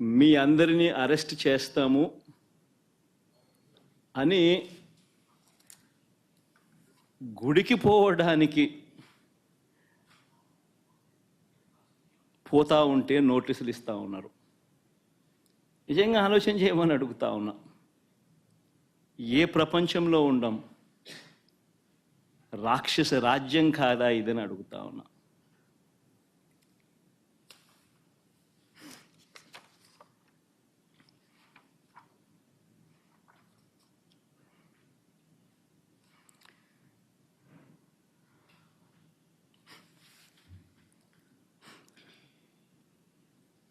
మీ అందరినీ అరెస్ట్ చేస్తాము అని గుడికి పోవడానికి పోతా ఉంటే నోటీసులు ఇస్తూ ఉన్నారు. నిజంగా ఆలోచన చేయమని అడుగుతా ఉన్నా. ఏ ప్రపంచంలో ఉండం? రాక్షస రాజ్యం కాదా ఇదని అడుగుతా ఉన్నా.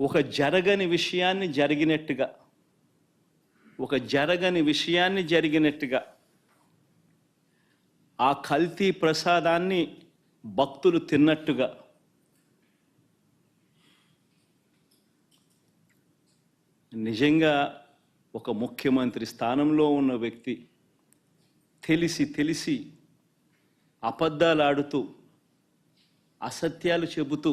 ఒక జరగని విషయాన్ని జరిగినట్టుగా ఒక జరగని విషయాన్ని జరిగినట్టుగా ఆ కల్తీ ప్రసాదాన్ని భక్తులు తిన్నట్టుగా నిజంగా ఒక ముఖ్యమంత్రి స్థానంలో ఉన్న వ్యక్తి తెలిసి తెలిసి అబద్ధాలు ఆడుతూ అసత్యాలు చెబుతూ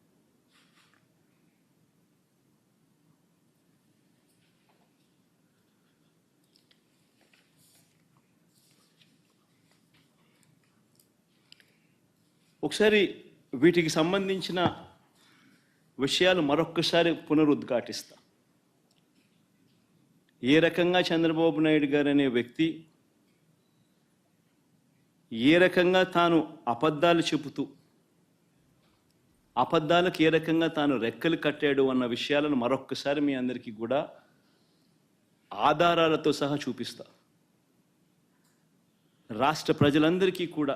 ఒకసారి వీటికి సంబంధించిన విషయాలు మరొక్కసారి పునరుద్ఘాటిస్తా. ఏ రకంగా చంద్రబాబు నాయుడు గారు అనే వ్యక్తి ఏ రకంగా తాను అబద్ధాలు చెబుతూ అబద్ధాలకు ఏ రకంగా తాను రెక్కలు కట్టాడు అన్న విషయాలను మరొక్కసారి మీ అందరికీ కూడా ఆధారాలతో సహా చూపిస్తా. రాష్ట్ర ప్రజలందరికీ కూడా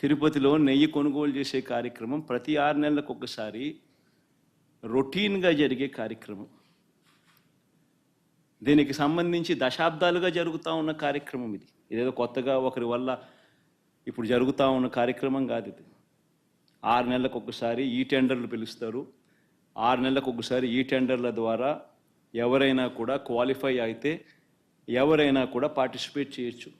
తిరుపతిలో నెయ్యి కొనుగోలు చేసే కార్యక్రమం ప్రతి ఆరు నెలలకు ఒకసారి రొటీన్గా జరిగే కార్యక్రమం. దీనికి సంబంధించి దశాబ్దాలుగా జరుగుతూ ఉన్న కార్యక్రమం ఇది. ఇదేదో కొత్తగా ఒకరి వల్ల ఇప్పుడు జరుగుతూ ఉన్న కార్యక్రమం కాదు ఇది. ఆరు నెలలకు ఒకసారి ఈ టెండర్లు పిలుస్తారు. ఆరు నెలలకు ఒకసారి ఈ టెండర్ల ద్వారా ఎవరైనా కూడా క్వాలిఫై అయితే ఎవరైనా కూడా పార్టిసిపేట్ చేయొచ్చు.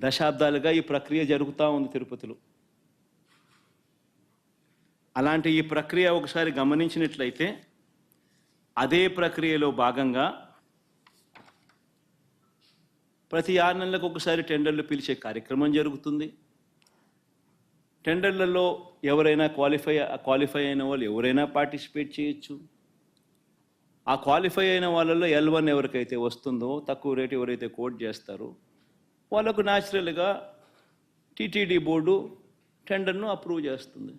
దశాబ్దాలుగా ఈ ప్రక్రియ జరుగుతూ ఉంది తిరుపతిలో. అలాంటి ఈ ప్రక్రియ ఒకసారి గమనించినట్లయితే అదే ప్రక్రియలో భాగంగా ప్రతి ఆరు నెలలకు ఒకసారి టెండర్లు పిలిచే కార్యక్రమం జరుగుతుంది. టెండర్లలో ఎవరైనా క్వాలిఫై క్వాలిఫై అయిన వాళ్ళు ఎవరైనా పార్టిసిపేట్ చేయొచ్చు. ఆ క్వాలిఫై అయిన వాళ్ళలో ఎల్ వన్ ఎవరికైతే వస్తుందో తక్కువ రేటు ఎవరైతే కోట్ చేస్తారో వాళ్ళకు న్యాచురల్గా టీటీడీ బోర్డు టెండర్ను అప్రూవ్ చేస్తుంది.